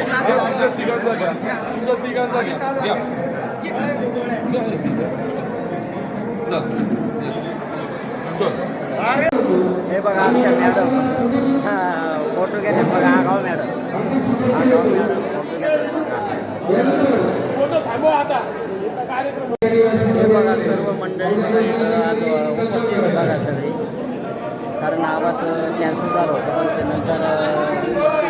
तिघांचा घ्या तुमच्या तिघांचा घ्या घ्या चल हे बघा आमच्या मॅडम फोटो घेते बघा आगाव मॅडम आगाव मॅडम फोटो घेते हे बघा सर्व मंडळी बघा आज उपस्थित बघा सगळी कारण आवाज कॅन्सल झाला होता पण त्यानंतर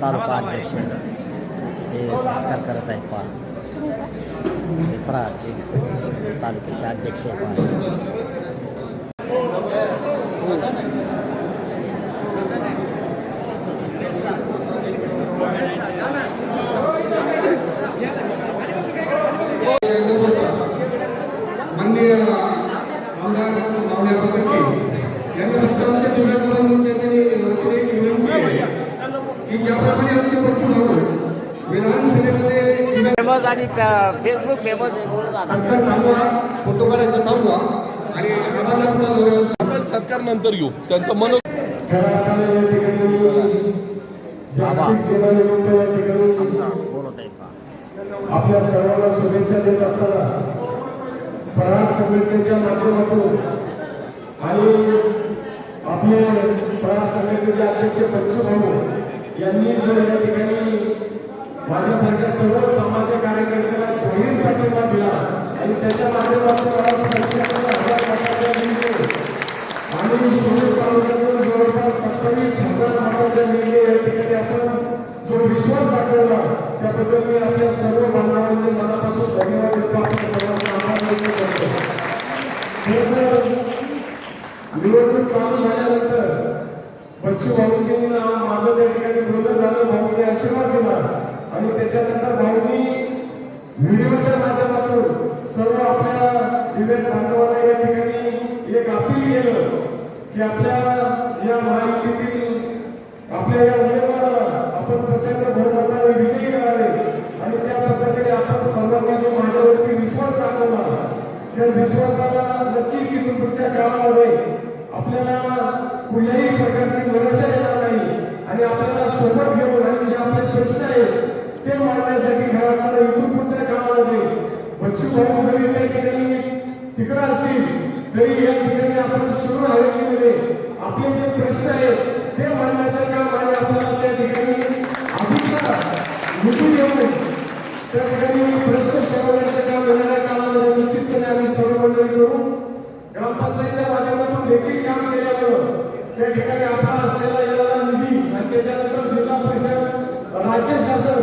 तालुका अध्यक्ष हे साकार करत आहेत पहा हे प्रहारचे तालुक्याचे अध्यक्ष आहे पहा माननीय आमदार मावळे पत्रके यांना फक्त आमच्या जिल्ह्याकडून त्यांनी एक विनंती आहे की ज्याप्रमाणे आमचे भाऊ विधानसभेमध्ये फेमस आणि फेसबुक फेमस आहे बोलून आता सत्कार थांबवा फोटो काढायचा थांबवा आणि आम्हाला आपण सरकार नंतर घेऊ त्यांचं मन बोलत आपल्या सर्वांना शुभेच्छा देत असताना पराग समितीच्या माध्यमातून आणि आपले पराग समितीचे अध्यक्ष बच्चू भाऊ यांनी जो या ठिकाणी माझ्यासारख्या सर्व सामाजिक कार्यकर्त्याला जाहीर पाठिंबा दिला आणि त्याच्या माध्यमातून आणि शिरूर तालुक्यातून जवळपास सत्तावीस हजार मताच्या लीडने या ठिकाणी आपण जो विश्वास दाखवला त्याबद्दल मी आपल्या सर्व बांधवांचे मनापासून धन्यवाद देतो आपल्या सर्वांचा आभार व्यक्त करतो. निवडणूक चालू झाल्यानंतर बच्चू भाऊजी माझं त्या ठिकाणी बोलणं झालं भाऊने आशीर्वाद दिला. आणि त्याच्यानंतर भाऊनी व्हिडिओच्या माध्यमातून सर्व आपल्या दिव्यांग बांधवांना या ठिकाणी एक अपील केलं की आपल्या या महायुतीतील आपल्या या उमेदवाराला आपण पक्षाच्या बहुमताने विजयी करावे. आणि त्या पद्धतीने आपण सर्वांनी जो माझ्यावरती विश्वास दाखवला त्या विश्वासाला नक्कीच इथून पुढच्या काळामध्ये आपल्याला कुठल्याही प्रकारची निराशा येणार नाही आणि आपल्याला सोबत घेऊन आणि जे आपले प्रश्न आहेत ते मांडण्यासाठी घरात आपल्याला इथून पुढच्या काळामध्ये बच्चू भाऊ जरी त्या ठिकाणी तिकडं असतील तरी या ठिकाणी आपण सुरू हवेलीमध्ये आपले जे प्रश्न आहेत ते मांडण्याचं काम आणि आपल्याला त्या ठिकाणी त्या ठिकाणी आपला असलेला येणारा निधी आणि त्याच्यानंतर जिल्हा परिषद राज्य शासन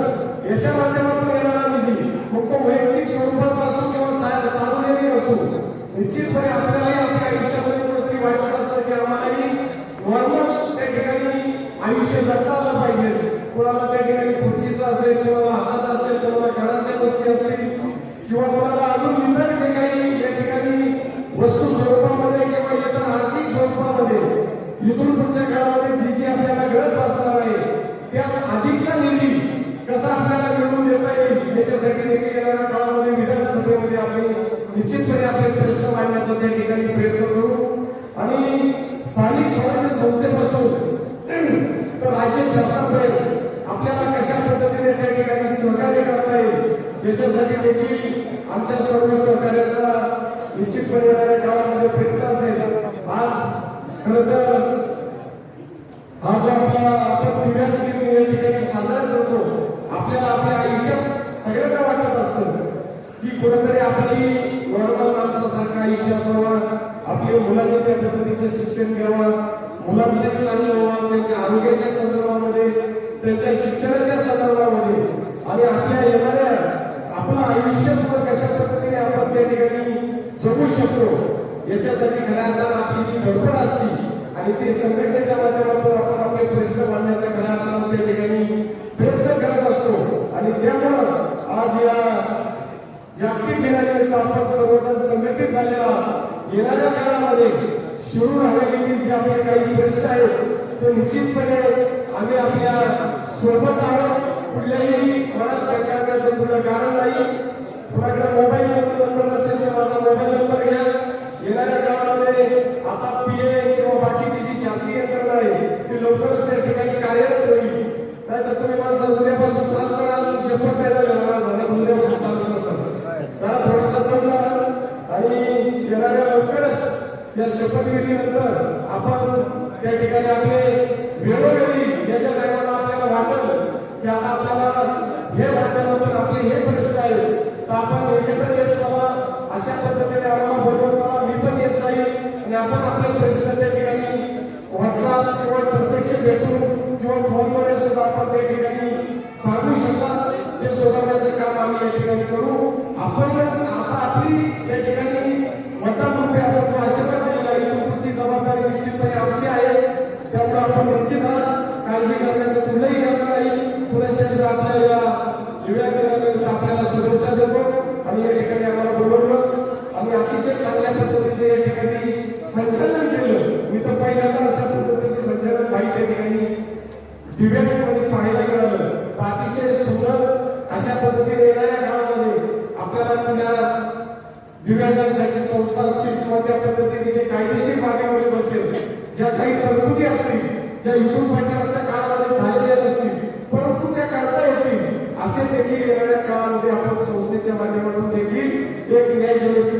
याच्या माध्यमातून येणारा निधी मग तो वैयक्तिक स्वरूपात असो किंवा सार्वजनिक असो निश्चितपणे आपल्यालाही आपल्या आयुष्यामध्ये कुठेतरी वाटत असतं की आम्हालाही नॉर्मल त्या ठिकाणी आयुष्य जगता आलं पाहिजे. कोणाला त्या ठिकाणी खुर्चीचं असेल किंवा ठिकाणी प्रयत्न करू आणि स्थानिक स्वराज्य संस्थेपासून तर राज्य शासनापर्यंत आपल्याला कशा पद्धतीने त्या ठिकाणी सहकार्य करता येईल याच्यासाठी देखील आमच्या सर्व सहकार्याचा निश्चितपणे येणाऱ्या काळामध्ये प्रयत्न असेल. आज खर तर हा जो आपला आपण दिव्यांग या ठिकाणी साजरा करतो आपल्याला आपल्या आयुष्यात सगळ्यांना वाटत असतं की कुठेतरी आपली नॉर्मल आयुष्य असावं आपल्या मुलांनी त्या पद्धतीचं शिक्षण घ्यावं मुलांचे चांगलं व्हावं त्यांच्या आरोग्याच्या संदर्भामध्ये त्यांच्या शिक्षणाच्या संदर्भामध्ये. आणि आपल्या येणाऱ्या आपलं आयुष्य कशा पद्धतीने आपण त्या ठिकाणी जगू शकतो याच्यासाठी खऱ्या आपली जी धडपड असती आणि ते संघटनेच्या माध्यमातून आपण आपले प्रश्न मांडण्याचा खऱ्या त्या ठिकाणी प्रयत्न करत असतो. आणि त्यामुळं आज या जागतिक दिनानिमित्त आपण सर्वजण संघटित झालेला आहात. येणाऱ्या काळामध्ये शिरूर हवेलीतील जे आपले काही प्रश्न आहेत ते निश्चितपणे आम्ही आपल्यासोबत आहोत. कुठल्याही मनात शंका करण्याचं कुठलं कारण नाही. कुणाकडे मोबाईल नंबर नसेल तर माझा मोबाईल नंबर घ्या. येणाऱ्या काळामध्ये आता पी ए किंवा बाकीची जी शासकीय यंत्रणा आहे ती लवकरच त्या ठिकाणी कार्यरत त्या ठिकाणी आपले वेळोवेळी ज्याच्या टायमाला आपल्याला वाटत की आता आपल्याला हे वाटल्यानंतर आपले हे प्रश्न आहे तर आपण एकत्र येत जावा. अशा पद्धतीने आम्हाला बोलवत जावा. मी पण येत जाईल आणि आपण आपले प्रश्न त्या ठिकाणी व्हॉट्सअप किंवा प्रत्यक्ष भेटून किंवा फोनवर सुद्धा आपण त्या ठिकाणी सांगू शकता. ते सोडवण्याचं काम आम्ही या ठिकाणी करू. शुभेच्छा देतो या ठिकाणी आम्हाला बोलवलं. आणि अतिशय चांगल्या पद्धतीचे या ठिकाणी संचालन केलं. मी तर पहिल्यांदा अशा पद्धतीचे संचालन बाईक या ठिकाणी. दिव्यांगांमध्ये पाहायला मिळालं. अतिशय सुंदर अशा पद्धतीने येणाऱ्या काळामध्ये आपल्याला आपल्या दिव्यांगांसाठी संस्था असतील किंवा त्या पद्धतीने जे कायदेशीर मार्गामध्ये बसेल ज्या काही तरतुदी असतील ज्या इथून पाठवण्याच्या काळामध्ये झालेल्या नसतील परंतु त्या करता येतील असे देखील येणाऱ्या काळामध्ये आपण संस्थेच्या माध्यमातून देखील एक न्याय देण्याची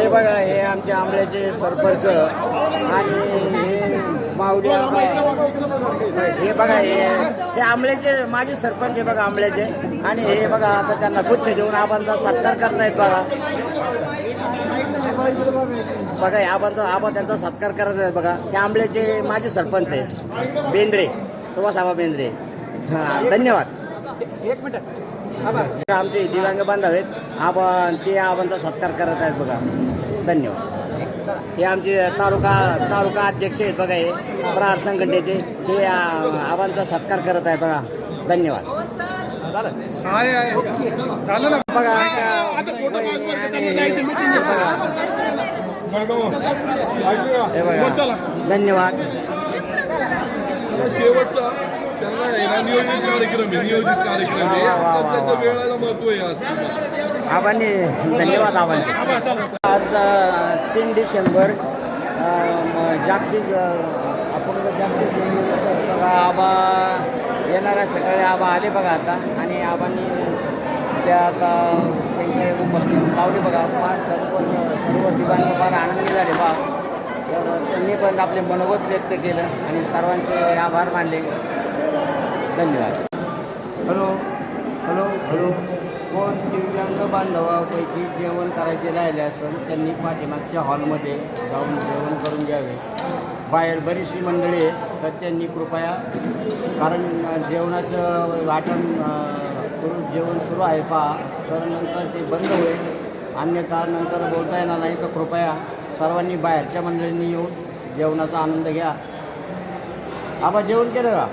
हे बघा हे आमचे आंबल्याचे सरपंच आणि हे माऊली हे बघा हे हे आंबल्याचे माझे सरपंच आहे बघा आंबल्याचे आणि हे बघा आता त्यांना गुच्छ देऊन आबांचा सत्कार करतायत बघा. बघा हे आबांचा आबा त्यांचा सत्कार करत आहेत बघा. हे आंबल्याचे माझे सरपंच आहेत. बेंद्रे सुभाष आबा बेंद्रे. हां धन्यवाद. एक मिनिट. आमचे दिव्यांग बांधव आहेत. आबा ते आबांचा सत्कार करत आहेत बघा. धन्यवाद. हे आमचे तालुका तालुका अध्यक्ष आहेत बघा हे प्रहार संघटनेचे. हे आ, आबांचा सत्कार करत आहेत बघा. धन्यवाद. बघा हे बघा. धन्यवाद. शेवटचा त्यांना नियोजित कार्यक्रम आहे नियोजित कार्यक्रम आहे. त्याच्या. वेळेला महत्त्व आहे आज. आबांनी धन्यवाद आबांचे. आज तीन डिसेंबर जागतिक अ, आपण जागतिक बघा आबा येणाऱ्या सकाळी आबा आले बघा आता आणि आबांनी त्या आता त्यांचे उपस्थित लावली बघा. फार सर्व सर्व दिवांग फार आनंदी झाले बा. तर त्यांनी पण आपले मनोगत व्यक्त केलं आणि सर्वांचे आभार मानले. धन्यवाद. हॅलो. हॅलो. हॅलो. कोण दिव्यांग बांधवापैकी जेवण करायचे राहिले असून त्यांनी पाठीमागच्या हॉलमध्ये जाऊन जेवण करून घ्यावे. बाहेर बरीचशी मंडळी आहेत तर त्यांनी कृपया कारण जेवणाचं वाटण करून जेवण सुरू आहे पहा तर नंतर ते बंद होईल. अन्यथा नंतर बोलता येणार नाही तर कृपया सर्वांनी बाहेरच्या मंडळींनी येऊन जेवणाचा आनंद घ्या. आबा जेवण केलं का?